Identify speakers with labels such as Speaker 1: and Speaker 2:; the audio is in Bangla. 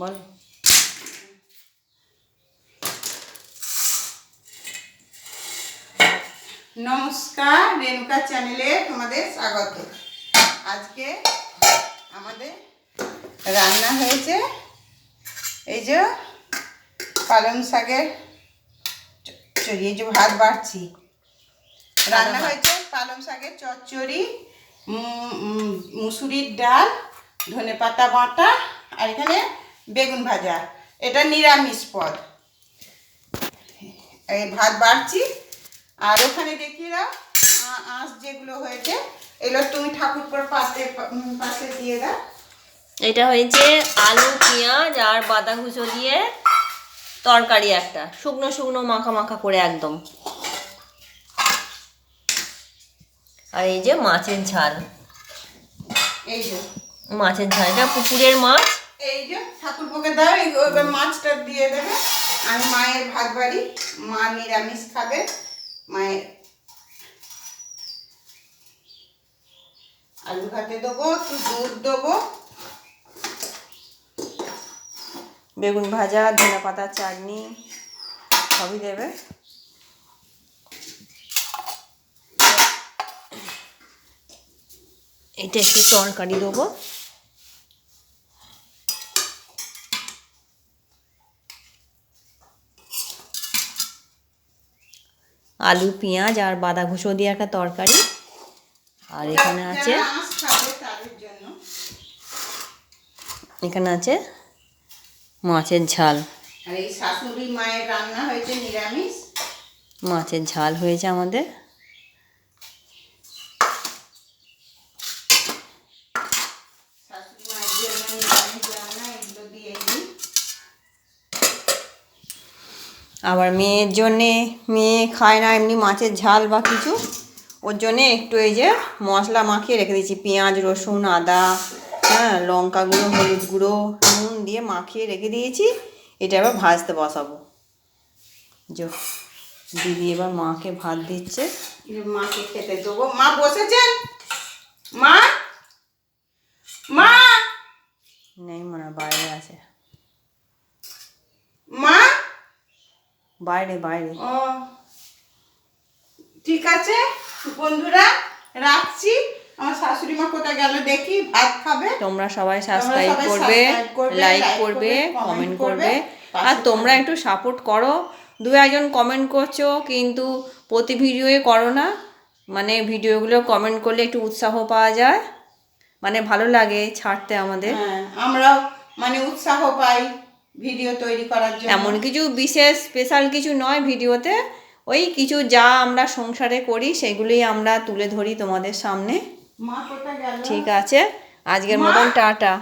Speaker 1: বল।
Speaker 2: নমস্কার রেণুকা চ্যানেলে তোমাদের স্বাগত। আজকে আমাদের রান্না হয়েছে এই যে পালং শাকের চচ্চড়ি এই যে ভাত বাড়ছি। রান্না হয়েছে পালং শাকের চচ্চড়ি মুসুরির ডাল ধনে পাতা বাটা আর এখানে বেগুন ভাজা। এটা নিরামিষ পদ। এই ভাত বাড়ছি। আর ওখানে দেখি না আ- আঁশ যেগুলো হয়েছে এগুলো তুমি ঠাকুরপুর পাশে পাশে দিয়ে দাও।
Speaker 1: এটা হয়েছে আলু পেঁয়াজ আর বাঁধাকুচো দিয়ে তরকারি একটা। শুকনো শুকনো মাখা মাখা করে একদম। আর এই যে মাছের ঝাল।
Speaker 2: এই যে।
Speaker 1: মাছের ঝাল এটা পুকুরের মাছ।
Speaker 2: এই যে। ঠাকুরপুকে দাও, এই এবার মাছটা দিয়ে দেবে। আমি মায়ের ভাত বাড়ি, মা নিরামিষ খাবে, মায়ের আলু ভাতে দেবো, একটু দুধ দেবো।
Speaker 1: বেগুন ভাজা, ধনে পাতার চাটনি, সবই দেবে। এটা একটু তরকারি দেবো। আলু পেঁয়াজ আর বাঁধাঘুষো দিয়ে একটা তরকারি। আর এখানে আছে এখানে আছে মাছের ঝাল।
Speaker 2: আর এই শাশুড়ি মায়ের রান্না হয়েছে নিরামিষ।
Speaker 1: মাছের ঝাল হয়েছে আমাদের
Speaker 2: শাশুড়ি মায়ের জন্য নিরামিষ রান্না এগুলো দিয়ে দিই
Speaker 1: আবার মেয়ের জন্যে, মেয়ে খায় না, এমনি মাছের ঝাল বা কিছু, ওর জন্যে একটু এই যে মশলা মাখিয়ে রেখে দিয়েছি। পেঁয়াজ, রসুন, আদা হ্যাঁ লঙ্কা গুঁড়ো, হলুদ গুঁড়ো, নুন দিয়ে মাখিয়ে রেখে দিয়েছি। এটা এবার ভাজতে বসাবো। যো, দিদি এবার মাকে ভাত দিচ্ছে।
Speaker 2: মাকে খেতে দেবো। মা বসেছেন মা মা
Speaker 1: নেই মনে হয় বাইরে আছে
Speaker 2: মা
Speaker 1: বাইরে বাইরে।
Speaker 2: ও ঠিক আছে বন্ধুরা রাখছি। আমার শাশুড়ি মা কোথায় গেল দেখি ভাত খাবে।
Speaker 1: তোমরা সবাই সাবস্ক্রাইব করবে লাইক করবে কমেন্ট করবে।
Speaker 2: করবে,
Speaker 1: আর তোমরা একটু সাপোর্ট করো। দু একজন কমেন্ট করছ কিন্তু প্রতি ভিডিওয়ে করো না। মানে ভিডিওগুলো কমেন্ট করলে একটু উৎসাহ পাওয়া যায়। মানে ভালো লাগে ছাড়তে আমাদের।
Speaker 2: হ্যাঁ আমরাও মানে উৎসাহ পাই। ভিডিও তৈরি করার জন্য।
Speaker 1: এমন কিছু বিশেষ স্পেশাল কিছু নয় ভিডিওতে। ওই কিছু যা আমরা সংসারে করি সেগুলোই আমরা তুলে ধরি তোমাদের সামনে।
Speaker 2: মা কোথায় গেল?
Speaker 1: ঠিক আছে। আজকের মতন টাটা।